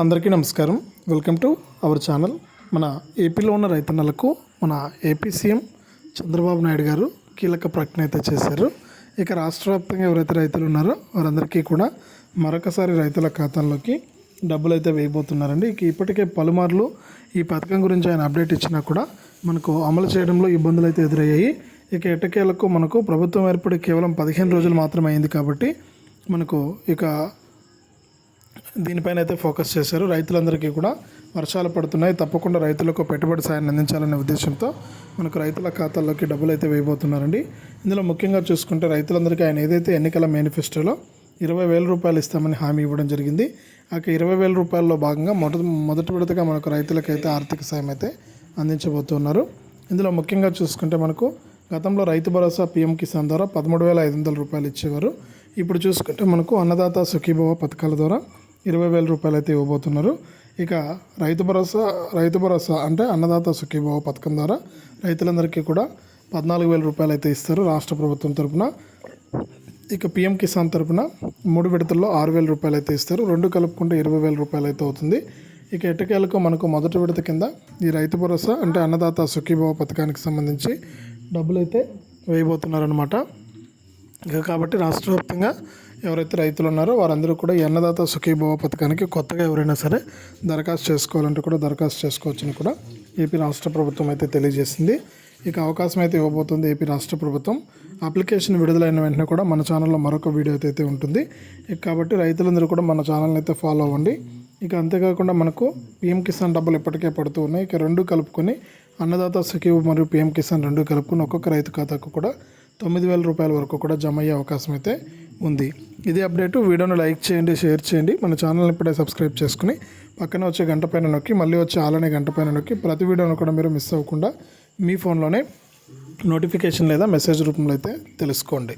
అందరికీ నమస్కారం. Welcome to our channel మన ఏపీలో ఉన్న రైతన్నలకు మన ఏపీ సీఎం చంద్రబాబు నాయుడు గారు కీలక ప్రకటన అయితే చేశారు. ఇక రాష్ట్ర వ్యాప్తంగా ఎవరైతే రైతులు ఉన్నారో వారందరికీ కూడా మరొకసారి రైతుల ఖాతాల్లోకి డబ్బులు అయితే వేయబోతున్నారండి. ఇక ఇప్పటికే పలుమార్లు ఈ పథకం గురించి ఆయన అప్డేట్ ఇచ్చినా కూడా మనకు అమలు చేయడంలో ఇబ్బందులు అయితే ఎదురయ్యాయి. ఇక ఎటకేలకు మనకు ప్రభుత్వం ఏర్పడి కేవలం పదిహేను రోజులు మాత్రమే అయింది కాబట్టి మనకు ఇక దీనిపైన అయితే ఫోకస్ చేశారు. రైతులందరికీ కూడా వర్షాలు పడుతున్నాయి. తప్పకుండా రైతులకు పెట్టుబడి సాయాన్ని అందించాలనే ఉద్దేశంతో మనకు రైతుల ఖాతాల్లోకి డబ్బులు అయితే వేయబోతున్నారండి. ఇందులో ముఖ్యంగా చూసుకుంటే రైతులందరికీ ఆయన ఏదైతే ఎన్నికల మేనిఫెస్టోలో ఇరవై వేల రూపాయలు ఇస్తామని హామీ ఇవ్వడం జరిగింది. ఆ ఇరవై వేల రూపాయల్లో భాగంగా మొదటి మొదటి విడతగా మనకు రైతులకైతే ఆర్థిక సాయం అయితే అందించబోతున్నారు. ఇందులో ముఖ్యంగా చూసుకుంటే మనకు గతంలో రైతు భరోసా పీఎం కిసాన్ ద్వారా పదమూడు వేల ఐదు వందల రూపాయలు ఇచ్చేవారు. ఇప్పుడు చూసుకుంటే మనకు అన్నదాత సుఖీభవ పథకాల ద్వారా ఇరవై వేల రూపాయలు అయితే ఇవ్వబోతున్నారు. ఇక రైతు భరోసా రైతు భరోసా అంటే అన్నదాత సుఖీభావ పథకం ద్వారా రైతులందరికీ కూడా పద్నాలుగు వేల రూపాయలు అయితే ఇస్తారు రాష్ట్ర ప్రభుత్వం తరపున. ఇక పిఎం కిసాన్ తరపున మూడు విడతల్లో ఆరు వేల రూపాయలు అయితే ఇస్తారు. రెండు కలుపుకుంటే ఇరవై వేల రూపాయలు అయితే అవుతుంది. ఇక ఎట్టకేలకు మనకు మొదటి విడత కింద ఈ రైతు భరోసా అంటే అన్నదాత సుఖీభావ పథకానికి సంబంధించి డబ్బులు అయితే వేయబోతున్నారనమాట కాబట్టి రాష్ట్ర వ్యాప్తంగా ఎవరైతే రైతులు ఉన్నారో వారందరూ కూడా అన్నదాత సుఖీభవ పథకానికి కొత్తగా ఎవరైనా సరే దరఖాస్తు చేసుకోవాలంటే కూడా దరఖాస్తు చేసుకోవచ్చని కూడా ఏపీ రాష్ట్ర ప్రభుత్వం అయితే తెలియజేసింది. ఇక అవకాశం అయితే ఇవ్వబోతుంది ఏపీ రాష్ట్ర ప్రభుత్వం. అప్లికేషన్ విడుదలైన వెంటనే కూడా మన ఛానల్లో మరొక వీడియో అయితే ఉంటుంది. ఇక కాబట్టి రైతులందరూ కూడా మన ఛానల్ని అయితే ఫాలో అవ్వండి. ఇక అంతేకాకుండా మనకు పిఎం కిసాన్ డబ్బులు ఇప్పటికే పడుతూ ఉన్నాయి. ఇక రెండు కలుపుకొని అన్నదాత సుఖీవ్ మరియు పిఎం కిసాన్ రెండు కలుపుకొని ఒక్కొక్క రైతు ఖాతాకు కూడా తొమ్మిది వేల రూపాయల వరకు కూడా జమ అయ్యే అవకాశం అయితే ఉంది. ఇది అప్డేట్. వీడియోను లైక్ చేయండి షేర్ చేయండి. మన ఛానల్ని ఇప్పుడే సబ్స్క్రైబ్ చేసుకుని పక్కన వచ్చే గంట పైన నొక్కి మళ్ళీ వచ్చే ఆలనే గంట పైన నొక్కి ప్రతి వీడియోను కూడా మీరు మిస్ అవ్వకుండా మీ ఫోన్లోనే నోటిఫికేషన్ లేదా మెసేజ్ రూపంలో అయితే తెలుసుకోండి.